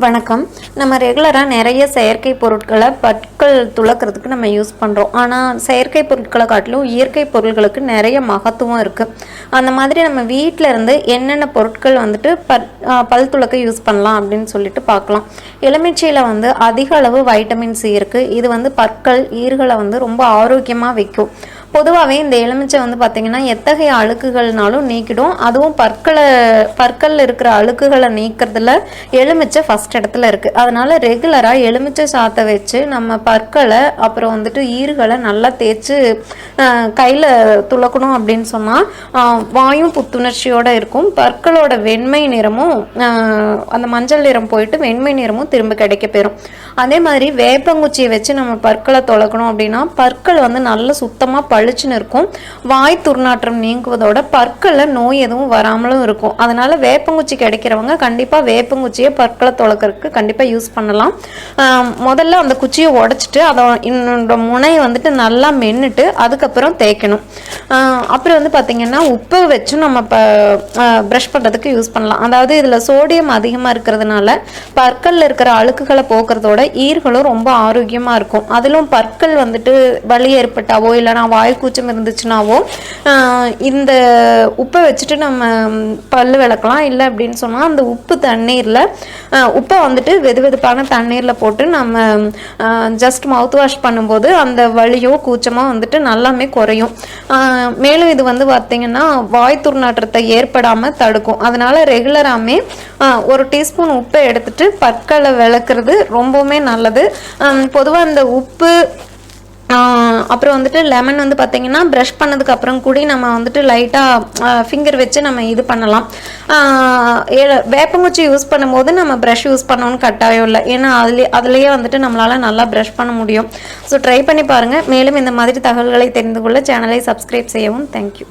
வணக்கம். நம்ம ரெகுலராக நிறைய செயற்கை பொருட்களை பற்கள் துளக்கிறதுக்கு நம்ம யூஸ் பண்ணுறோம் ஆனால் செயற்கை பொருட்களை காட்டிலும் இயற்கை பொருட்களுக்கு நிறைய மகத்துவம் இருக்குது அந்த மாதிரி நம்ம வீட்டில் இருந்து என்னென்ன பொருட்கள் வந்துட்டு பல் துளக்க யூஸ் பண்ணலாம் அப்படின்னு சொல்லிட்டு பார்க்கலாம். எலுமிச்சையில் வந்து அதிக அளவு வைட்டமின் சி இருக்குது இது வந்து பற்கள் ஈர்களை வந்து ரொம்ப ஆரோக்கியமாக வைக்கும். பொதுவாகவே இந்த எலுமிச்சை வந்து பார்த்திங்கன்னா எத்தகைய அழுக்குகள்னாலும் நீக்கிடும். அதுவும் பற்களை பற்களில் இருக்கிற அழுக்குகளை நீக்கிறதுல எலுமிச்சை ஃபஸ்ட் இடத்துல இருக்குது அதனால் ரெகுலராக எலுமிச்சை சாத்தை வச்சு நம்ம பற்களை அப்புறம் வந்துட்டு ஈறுகளை நல்லா தேய்ச்சி கையில் துளக்கணும் அப்படின்னு சொன்னால் வாயும் புத்துணர்ச்சியோடு இருக்கும். பற்களோட வெண்மை நிறமும் அந்த மஞ்சள் நிறம் போயிட்டு வெண்மை நிறமும் திரும்ப கிடைக்க பெறும். அதே மாதிரி வேப்பங்குச்சியை வச்சு நம்ம பற்களை துளக்கணும் அப்படின்னா பற்கள் வந்து நல்லா சுத்தமாக பளிச்சுன்னு இருக்கும் வாய் துர்நாற்றம் நீங்குவதோட பற்களில் நோய் எதுவும் வராமலும் இருக்கும். அதனால வேப்பங்குச்சி கிடைக்கிறவங்க கண்டிப்பாக வேப்பங்குச்சியை பற்களை தொலைக்கிறதுக்கு கண்டிப்பாக யூஸ் பண்ணலாம். முதல்ல அந்த குச்சியை உடச்சிட்டு அதை இன்னொரு முனையை வந்துட்டு நல்லா மென்னுட்டு அதுக்கப்புறம் தேய்க்கணும். அப்புறம் வந்து பார்த்திங்கன்னா உப்பு வச்சும் நம்ம இப்போ ப்ரஷ் பண்ணுறதுக்கு யூஸ் பண்ணலாம். அதாவது இதில் சோடியம் அதிகமாக இருக்கிறதுனால பற்களில் இருக்கிற அழுக்குகளை போக்குறதோட ஈர்களும் ரொம்ப ஆரோக்கியமாக இருக்கும். அதிலும் பற்கள் வந்துட்டு வலி ஏற்பட்டாவோ இல்லைனா வாய்க்கூச்சம் இருந்துச்சுனாவோ இந்த உப்பை வச்சுட்டு நம்ம பல் விளக்கலாம் இல்லை அப்படின்னு சொன்னால் அந்த உப்பு தண்ணீரில் உப்பை வந்துட்டு வெது வெதுப்பான தண்ணீரில் போட்டு நம்ம ஜஸ்ட் மவுத் வாஷ் பண்ணும்போது அந்த வலியோ கூச்சமோ வந்துட்டு நல்லாமே குறையும். மேலும் இது வந்து பார்த்திங்கன்னா வாய் துர்நாற்றத்தை ஏற்படாமல் தடுக்கும். அதனால் ரெகுலராகவே ஒரு டீஸ்பூன் உப்பை எடுத்துட்டு பற்களை விளக்குறது ரொம்பவுமே நல்லது. பொதுவாக இந்த உப்பு அப்புறம் வந்துட்டு லெமன் வந்து பார்த்தீங்கன்னா ப்ரஷ் பண்ணதுக்கு அப்புறம் கூடி நம்ம வந்துட்டு லைட்டாக ஃபிங்கர் வச்சு நம்ம இது பண்ணலாம். வேப்பங்குச்சி யூஸ் பண்ணும்போது நம்ம ப்ரஷ் யூஸ் பண்ணணும்னு கட்டாயம் இல்லை. ஏன்னா அதுலேயே அதுலேயே வந்துட்டு நம்மளால் நல்லா ப்ரஷ் பண்ண முடியும். ஸோ ட்ரை பண்ணி பாருங்கள் மேலும் இந்த மாதிரி தகவல்களை தெரிந்து கொள்ள சேனலை சப்ஸ்கிரைப் செய்யவும். தேங்க்யூ